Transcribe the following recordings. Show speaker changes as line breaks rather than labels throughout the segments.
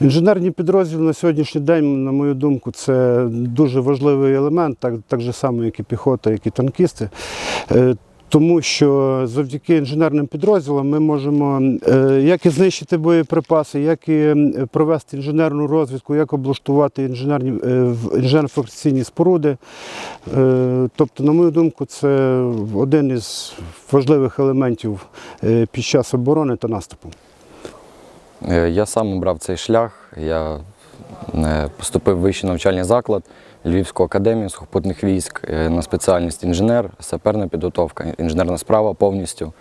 Інженерні підрозділи на сьогоднішній день, на мою думку, це дуже важливий елемент, так, так же само, як і піхота, як і танкісти. Е, Тому що завдяки інженерним підрозділам ми можемо е, як і знищити боєприпаси, як і провести інженерну розвідку, як облаштувати інженерні е, інженерно-форсійні споруди. Тобто, на мою думку, це один із важливих елементів під час оборони та наступу.
Е, Я сам обрав цей шлях. Я е, поступив в вищий навчальний заклад Львівську академію сухопутних військ е, на спеціальність інженер, саперна підготовка, інженерна справа повністю.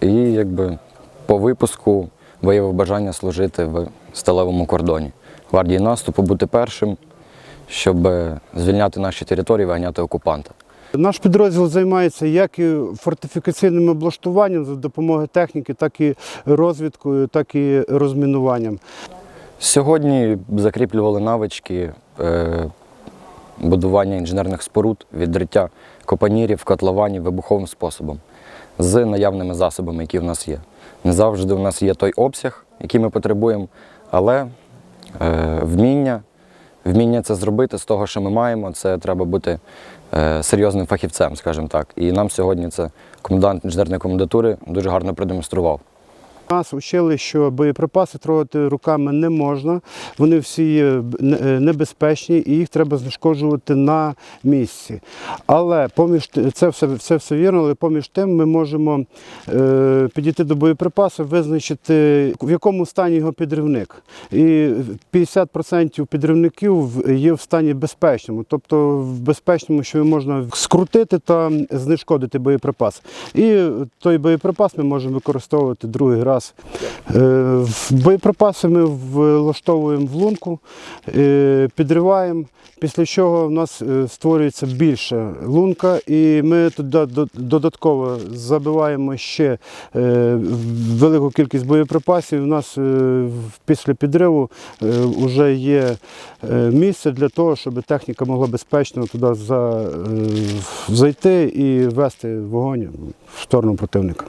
І якби по випуску виявив бажання служити в сталевому кордоні. Гвардії наступу бути першим, щоб звільняти наші території, виганяти окупанта.
Наш підрозділ займається як і фортифікаційним облаштуванням за допомогою техніки, так і розвідкою, так і розмінуванням.
Сьогодні закріплювали навички е, будування інженерних споруд, відриття копанірів, котлованів вибуховим способом з наявними засобами, які в нас є. Не завжди у нас є той обсяг, який ми потребуємо, але е, вміння, вміння це зробити з того, що ми маємо, це треба бути е, серйозним фахівцем, скажімо так. І нам сьогодні це комендант інженерної комендатури дуже гарно продемонстрував.
Нас вчили, що боєприпаси трогати руками не можна, вони всі е, небезпечні і їх треба знешкоджувати на місці. Але поміж це все, це все вірно, але поміж тим ми можемо е, підійти до боєприпасу, визначити, в якому стані його підривник. І 50% підривників є в стані безпечному, тобто в безпечному, що можна скрутити та знешкодити боєприпас. І той боєприпас ми можемо використовувати другий раз. Е, в- Боєприпаси ми влаштовуємо в лунку, е, підриваємо, після чого в нас е, створюється більша лунка, і ми туди додатково забиваємо ще е, велику кількість боєприпасів. У нас е, після підриву вже є е, місце для того, щоб техніка могла безпечно туди е, зайти і вести вогонь в сторону противника.